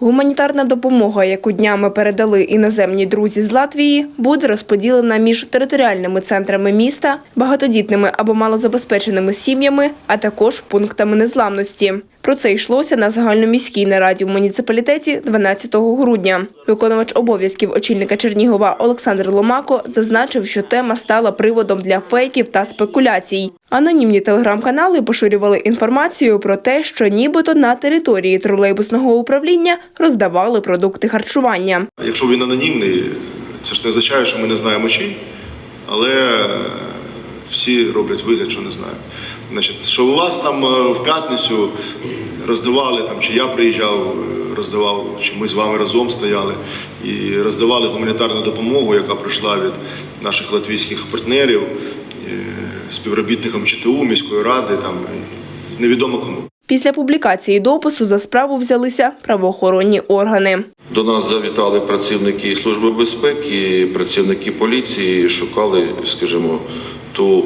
Гуманітарна допомога, яку днями передали іноземні друзі з Латвії, буде розподілена між територіальними центрами міста, багатодітними або малозабезпеченими сім'ями, а також пунктами незламності. Про це йшлося на загальноміській нараді в муніципалітеті 12 грудня. Виконувач обов'язків очільника Чернігова Олександр Ломако зазначив, що тема стала приводом для фейків та спекуляцій. Анонімні телеграм-канали поширювали інформацію про те, що нібито на території тролейбусного управління роздавали продукти харчування. Якщо він анонімний, це ж не означає, що ми не знаємо чий, але всі роблять вигляд, що не знають. Значить, що у вас там е, в п'ятницю роздавали, там, чи я приїжджав, е, роздавав, чи ми з вами разом стояли і роздавали гуманітарну допомогу, яка прийшла від наших латвійських партнерів, е, співробітникам ЧТУ, міської ради, там, невідомо кому. Після публікації допису за справу взялися правоохоронні органи. До нас завітали працівники Служби безпеки, працівники поліції, шукали, скажімо, ту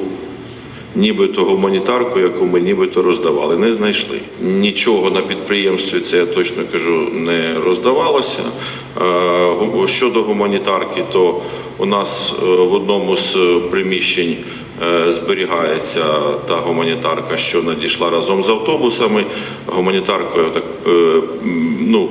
нібито гуманітарку, яку ми нібито роздавали. Не знайшли. Нічого на підприємстві, це я точно кажу, не роздавалося. Щодо гуманітарки, то у нас е, в одному з приміщень зберігається та гуманітарка, що надійшла разом з автобусами. Гуманітаркою так е, ну,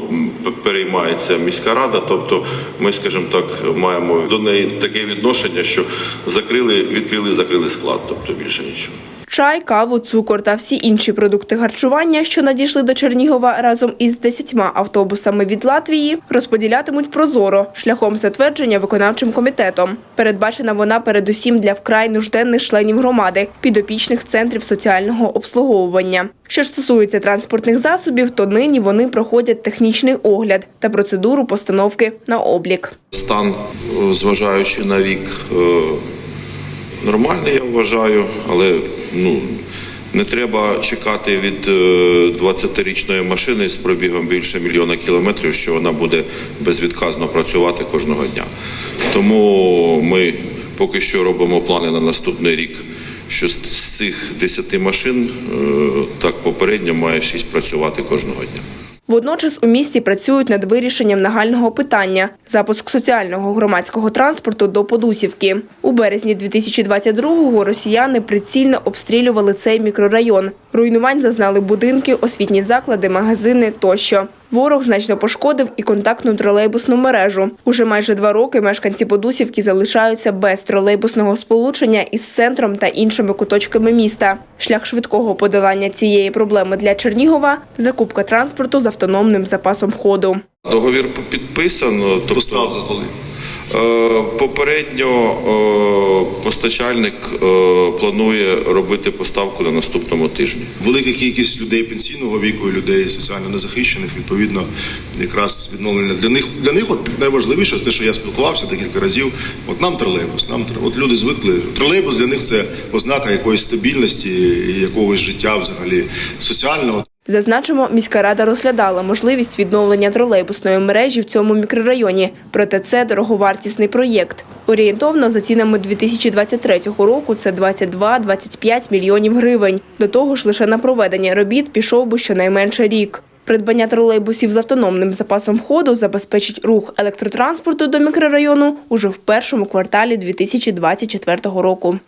переймається міська рада. Тобто, ми, скажімо так, маємо до неї таке відношення, що закрили, відкрили, закрили склад, тобто більше нічого. Чай, каву, цукор та всі інші продукти харчування, що надійшли до Чернігова разом із 10 автобусами від Латвії, розподілятимуть прозоро шляхом затвердження виконавчим комітетом. Передбачена вона передусім для вкрай нужденних членів громади, підопічних центрів соціального обслуговування. Що ж стосується транспортних засобів, то нині вони проходять технічний огляд та процедуру постановки на облік. Стан, е, зважаючи на вік, е, нормальний, я вважаю, але ну, не треба чекати від е, 20-річної машини з пробігом більше мільйона кілометрів, що вона буде безвідказно працювати кожного дня. Тому ми поки що робимо плани на наступний рік, що з з цих 10 машин е, так попередньо має 6 працювати кожного дня. Водночас у місті працюють над вирішенням нагального питання – запуск соціального громадського транспорту до Подусівки. У березні 2022-го росіяни прицільно обстрілювали цей мікрорайон. Руйнувань зазнали будинки, освітні заклади, магазини тощо. Ворог значно пошкодив і контактну тролейбусну мережу. Уже майже два роки мешканці Подусівки залишаються без тролейбусного сполучення із центром та іншими куточками міста. Шлях швидкого подолання цієї проблеми для Чернігова – закупка транспорту з автономним запасом ходу. Договір підписано, тобто коли? Е, Попередньо е, постачальник е, планує робити поставку на наступному тижні. Велика кількість людей пенсійного віку людей соціально незахищених, відповідно, якраз відновлення для них для них от найважливіше те, що я спілкувався декілька разів. От нам тролейбус, нам от люди звикли. Тролейбус для них це ознака якоїсь стабільності якогось життя взагалі соціального. Зазначимо, міська рада розглядала можливість відновлення тролейбусної мережі в цьому мікрорайоні. Проте це дороговартісний проєкт. Орієнтовно за цінами 2023 року це 22-25 мільйонів гривень. До того ж, лише на проведення робіт пішов би щонайменше рік. Придбання тролейбусів з автономним запасом ходу забезпечить рух електротранспорту до мікрорайону уже в першому кварталі 2024 року.